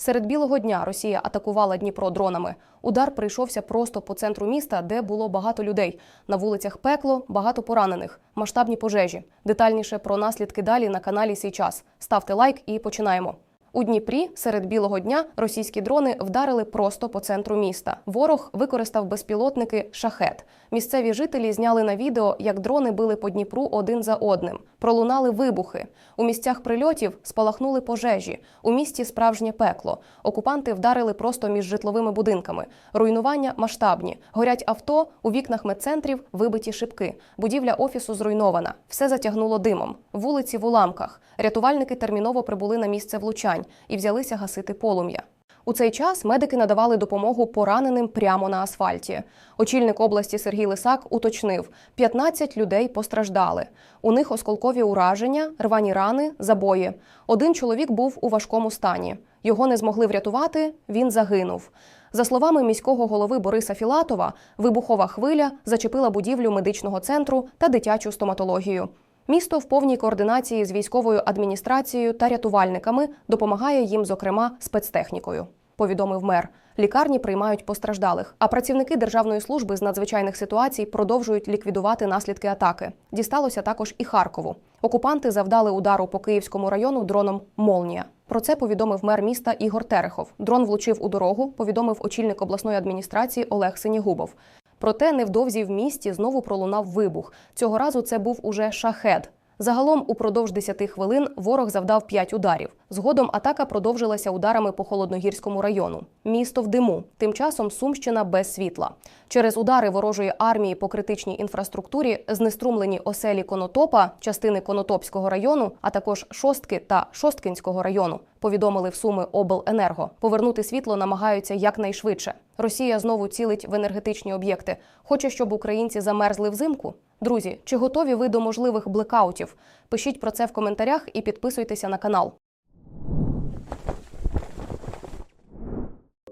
Серед білого дня Росія атакувала Дніпро дронами. Удар прийшовся просто по центру міста, де було багато людей. На вулицях пекло, багато поранених, масштабні пожежі. Детальніше про наслідки далі на каналі Сій час. Ставте лайк і починаємо. У Дніпрі серед білого дня російські дрони вдарили просто по центру міста. Ворог використав безпілотники шахет. Місцеві жителі зняли на відео, як дрони били по Дніпру один за одним. Пролунали вибухи. У місцях прильотів спалахнули пожежі. У місті справжнє пекло. Окупанти вдарили просто між житловими будинками. Руйнування масштабні. Горять авто, у вікнах медцентрів вибиті шибки. Будівля офісу зруйнована. Все затягнуло димом. Вулиці в уламках. Рятувальники терміново прибули на місце влучань і взялися гасити полум'я. У цей час медики надавали допомогу пораненим прямо на асфальті. Очільник області Сергій Лисак уточнив: 15 людей постраждали. У них осколкові ураження, рвані рани, забої. Один чоловік був у важкому стані. Його не змогли врятувати. Він загинув. За словами міського голови Бориса Філатова, вибухова хвиля зачепила будівлю медичного центру та дитячу стоматологію. Місто в повній координації з військовою адміністрацією та рятувальниками допомагає їм, зокрема, спецтехнікою. Повідомив мер. Лікарні приймають постраждалих, а працівники Державної служби з надзвичайних ситуацій продовжують ліквідувати наслідки атаки. Дісталося також і Харкову. Окупанти завдали удару по Київському району дроном Молнія. Про це повідомив мер міста Ігор Терехов. Дрон влучив у дорогу, повідомив очільник обласної адміністрації Олег Синігубов. Проте невдовзі в місті знову пролунав вибух. Цього разу це був уже шахед. Загалом упродовж 10 хвилин ворог завдав 5 ударів. Згодом атака продовжилася ударами по холодногірському району. Місто в диму. Тим часом Сумщина без світла. Через удари ворожої армії по критичній інфраструктурі знеструмлені оселі Конотопа, частини Конотопського району, а також Шостки та Шосткинського району. Повідомили в Суми обленерго. Повернути світло намагаються якнайшвидше. Росія знову цілить в енергетичні об'єкти. Хоче, щоб українці замерзли взимку. Друзі, чи готові ви до можливих блекаутів? Пишіть про це в коментарях і підписуйтеся на канал.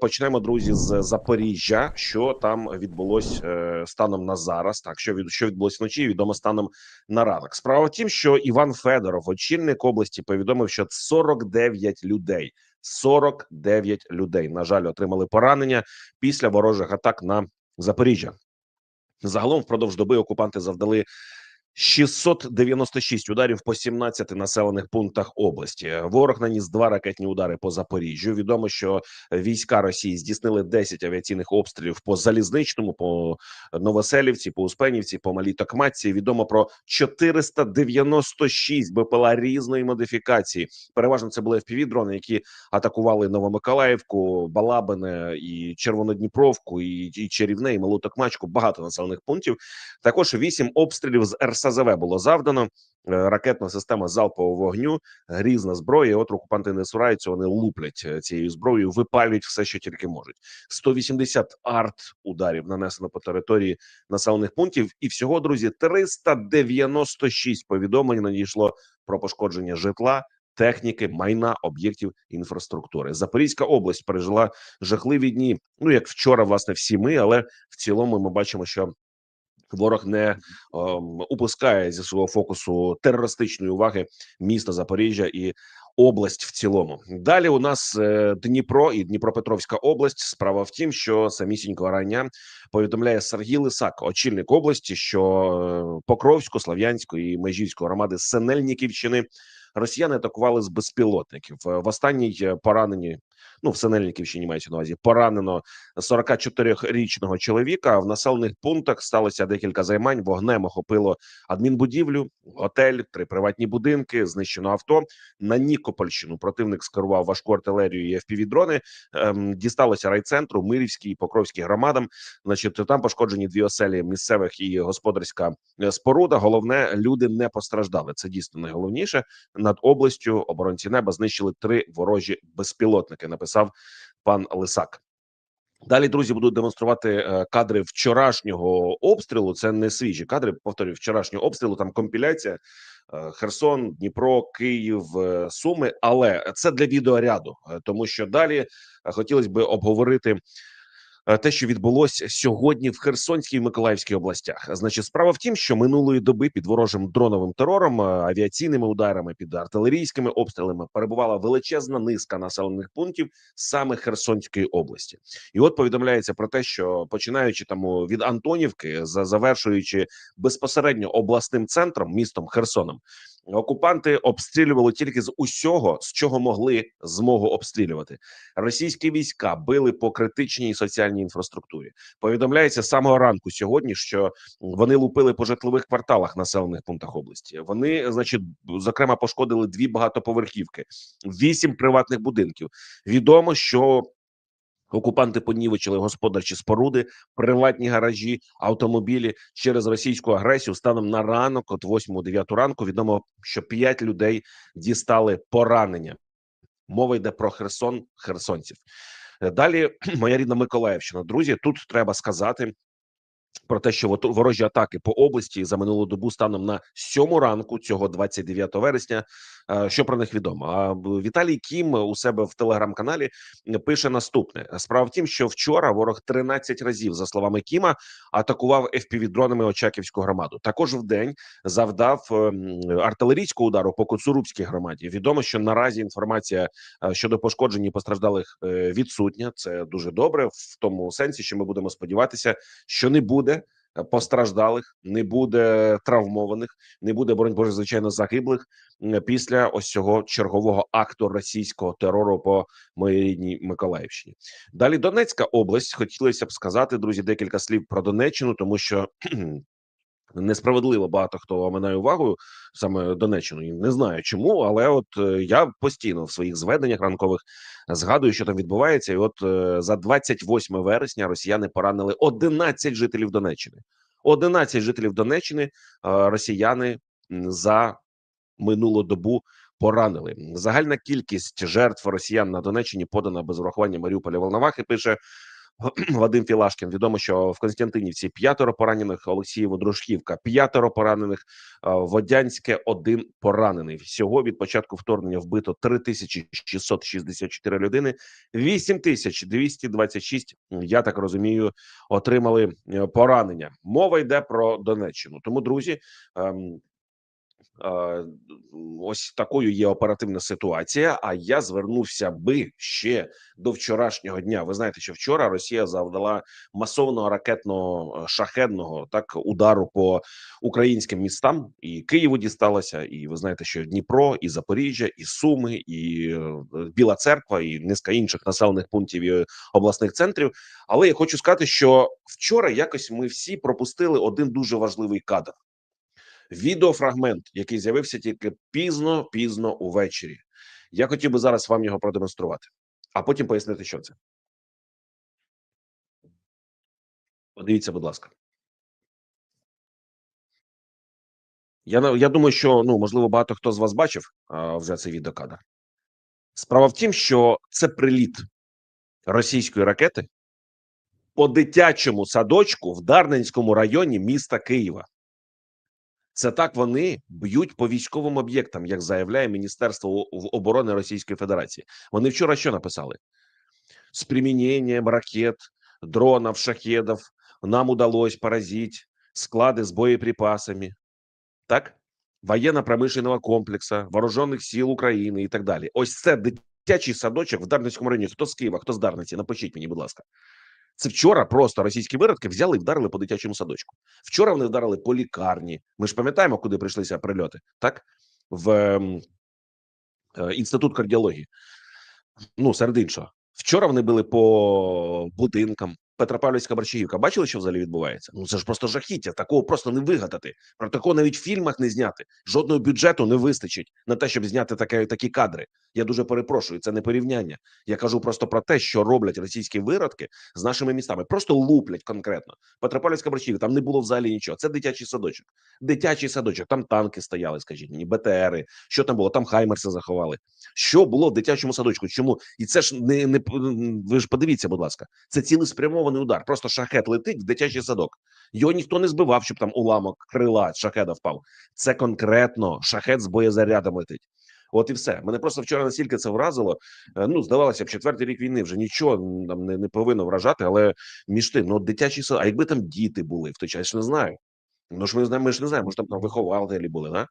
Почнемо, друзі, з Запоріжжя. Що там відбулось е, станом на зараз? Так, що від що відбулось вночі, відомо станом на ранок. Справа в тім, що Іван Федоров, очільник області, повідомив, що 49 людей. 49 людей, на жаль, отримали поранення після ворожих атак на Запоріжжя. Загалом впродовж доби окупанти завдали 696 ударів по 17 населених пунктах області. Ворог наніс два ракетні удари по Запоріжжю. Відомо, що війська Росії здійснили 10 авіаційних обстрілів по залізничному, по Новоселівці, по Успенівці, по Малій Токматці. Відомо про 496 БПЛА різної модифікації. Переважно це були fpv дрони, які атакували Новомиколаївку, Балабине і Червонодніпровку, і, і Чарівне, і Малу Токмачку. Багато населених пунктів. Також 8 обстрілів з РСЗВ було завдано. Е, Ракетна система залпового вогню, грізна зброя. От окупанти не сураються, вони луплять е, цією зброєю, випалюють все, що тільки можуть. 180 арт ударів нанесено по території населених пунктів, і всього друзі 396 повідомлень надійшло про пошкодження житла. Техніки, майна, об'єктів інфраструктури. Запорізька область пережила жахливі дні. Ну як вчора, власне, всі ми, але в цілому ми бачимо, що ворог не ем, упускає зі свого фокусу терористичної уваги місто Запоріжжя і область в цілому. Далі у нас е, Дніпро і Дніпропетровська область. Справа в тім, що самісінького рання повідомляє Сергій Лисак, очільник області, що е, Покровську, Слав'янську і Межівську громади Синельниківщини росіяни атакували з безпілотників. Е, В останній е, поранені. Ну, в Синельниківщині мається на увазі поранено 44-річного чоловіка. В населених пунктах сталося декілька займань. Вогнем охопило адмінбудівлю, готель, три приватні будинки, знищено авто. На Нікопольщину противник скерував важку артилерію і FPV-дрони. Ем, дісталося райцентру, Мирівській і Покровській громадам. Значить, там пошкоджені дві оселі місцевих і господарська е, споруда. Головне, люди не постраждали. Це дійсно найголовніше. Над областю оборонці неба знищили три ворожі безпілотники. Написав пан Лисак. Далі друзі будуть демонструвати е, кадри вчорашнього обстрілу. Це не свіжі кадри. Повторюю, вчорашнього обстрілу. Там компіляція е, Херсон, Дніпро, Київ, е, Суми. Але це для відеоряду, тому що далі хотілося би обговорити те, що відбулося сьогодні в Херсонській і Миколаївській областях. Значить, справа в тім, що минулої доби під ворожим дроновим терором, е, авіаційними ударами, під артилерійськими обстрілами перебувала величезна низка населених пунктів саме Херсонської області. І от повідомляється про те, що починаючи там від Антонівки, за завершуючи безпосередньо обласним центром, містом Херсоном, окупанти обстрілювали тільки з усього, з чого могли змогу обстрілювати. Російські війська били по критичній соціальній інфраструктурі. Повідомляється з самого ранку сьогодні, що вони лупили по житлових кварталах населених пунктах області. Вони, значить, зокрема, пошкодили дві багатоповерхівки, вісім приватних будинків. Відомо, що окупанти понівечили господарчі споруди, приватні гаражі, автомобілі через російську агресію. Станом на ранок, от 8-9 ранку, відомо, що 5 людей дістали поранення. Мова йде про Херсон, херсонців. Е, Далі моя рідна Миколаївщина. Друзі, тут треба сказати про те, що ворожі атаки по області за минулу добу станом на сьому ранку цього 29 вересня. е, Що про них відомо? А Віталій Кім у себе в телеграм-каналі пише наступне: справа в тім, що вчора ворог 13 разів, за словами Кіма, атакував FPV-дронами Очаківську громаду. Також в день завдав ем, артилерійського удару по Коцурубській громаді. Відомо, що наразі інформація е, щодо пошкоджень і постраждалих е, відсутня. Це дуже добре в тому сенсі, що ми будемо сподіватися, що не буде е, постраждалих, не буде травмованих, не буде боронь Боже, звичайно, загиблих після ось цього чергового акту російського терору по моїй рідній Миколаївщині. Далі Донецька область. Хотілося б сказати, друзі, декілька слів про Донеччину, тому що. Несправедливо багато хто оминає увагою саме Донеччину. І Не знаю чому, але от е, я постійно в своїх зведеннях ранкових згадую, що там відбувається. І от е, за 28 вересня росіяни поранили 11 жителів Донеччини. 11 жителів Донеччини е, росіяни за минулу добу поранили. Загальна кількість жертв росіян на Донеччині подана без врахування Маріуполя Волновахи. Пише Вадим Філашкін. Відомо, що в Константинівці п'ятеро поранених, Олексієво Дружківка п'ятеро поранених, Водянське один поранений. Всього від початку вторгнення вбито 3664 людини, 8226, я так розумію, отримали е, поранення. Мова йде про Донеччину. Тому, друзі. Ось такою є оперативна ситуація. А я звернувся би ще до вчорашнього дня. Ви знаєте, що вчора Росія завдала масовного ракетного е, шахедного так удару по українським містам, і Києву дісталося. І ви знаєте, що Дніпро, і Запоріжжя, і Суми, і е, Біла Церква, і низка інших населених пунктів і обласних центрів. Але я хочу сказати, що вчора якось ми всі пропустили один дуже важливий кадр відеофрагмент, який з'явився тільки пізно, пізно увечері. Я хотів би зараз вам його продемонструвати, а потім пояснити, що це. Подивіться, будь ласка. Я я думаю, що ну можливо багато хто з вас бачив а, вже цей відеокадр. Справа в тім, що це приліт російської ракети по дитячому садочку в Дарненському районі міста Києва. Це так вони б'ють по військовим об'єктам, як заявляє Міністерство оборони Російської Федерації. Вони вчора що написали? З приміненням ракет, дронів, шахедів нам удалось поразить склады с боеприпасами, так? Военно-промышленного комплекса, вооружених сил України і так далі. Ось це дитячий садочок в Дарницькому районі. Хто з Києва, хто з Дарниці? Напишіть мені, будь ласка. Це вчора просто російські виродки взяли і вдарили по дитячому садочку. Вчора вони вдарили по лікарні. Ми ж пам'ятаємо, куди прийшлися прильоти, так? В е, е, інститут кардіології. Ну, серед іншого. Вчора вони били по будинкам. Петропавлівська Борщагівка. Бачили, що взагалі відбувається? Ну це ж просто жахіття. Такого просто не вигадати. Про такого навіть в фільмах не зняти. Жодного бюджету не вистачить на те, щоб зняти таке, такі кадри. Я дуже перепрошую. Це не порівняння. Я кажу просто про те, що роблять російські виродки з нашими містами. Просто луплять конкретно. Петропавлівська Борщагівка, там не було взагалі нічого. Це дитячий садочок. Дитячий садочок. Там танки стояли, скажіть мені, БТРи. Що там було? Там Хаймерси заховали. Що було в дитячому садочку? Чому? І це ж не, не ви ж подивіться, будь ласка, це цілеспрямований удар. Просто шахет летить в дитячий садок. Його ніхто не збивав, щоб там уламок крила шахеда впав. Це конкретно шахет з боєзарядом летить. От і все. Мене просто вчора настільки це вразило. Е, Ну, здавалося б, четвертий рік війни вже нічого там не, не повинно вражати, але між тим, ну дитячі сад, а якби там діти були в той час, я ж не знаю. Ну ж ми знаємо, ми ж не знаємо, може там, там вихователі були, да?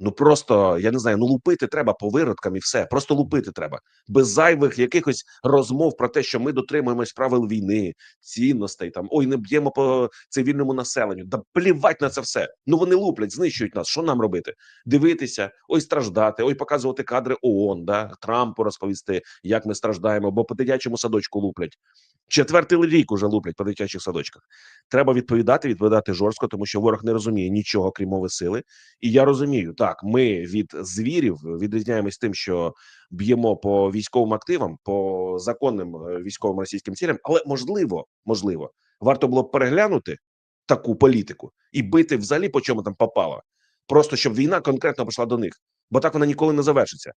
Ну просто я не знаю, ну лупити треба по виродкам і все. Просто лупити треба без зайвих якихось розмов про те, що ми дотримуємось правил війни, цінностей там ой, не б'ємо по цивільному населенню. Да плівать на це все. Ну вони луплять, знищують нас. Що нам робити? Дивитися, ой, страждати, ой, показувати кадри ООН, да Трампу розповісти, як ми страждаємо, бо по дитячому садочку луплять. Четвертий рік уже луплять по дитячих садочках. Треба відповідати, відповідати жорстко, тому що ворог не розуміє нічого крім сили. І я розумію, так ми від звірів відрізняємось тим, що б'ємо по військовим активам, по законним е, військовим російським цілям, але можливо, можливо, варто було б переглянути таку політику і бити взагалі по чому там попало, просто щоб війна конкретно пішла до них, бо так вона ніколи не завершиться.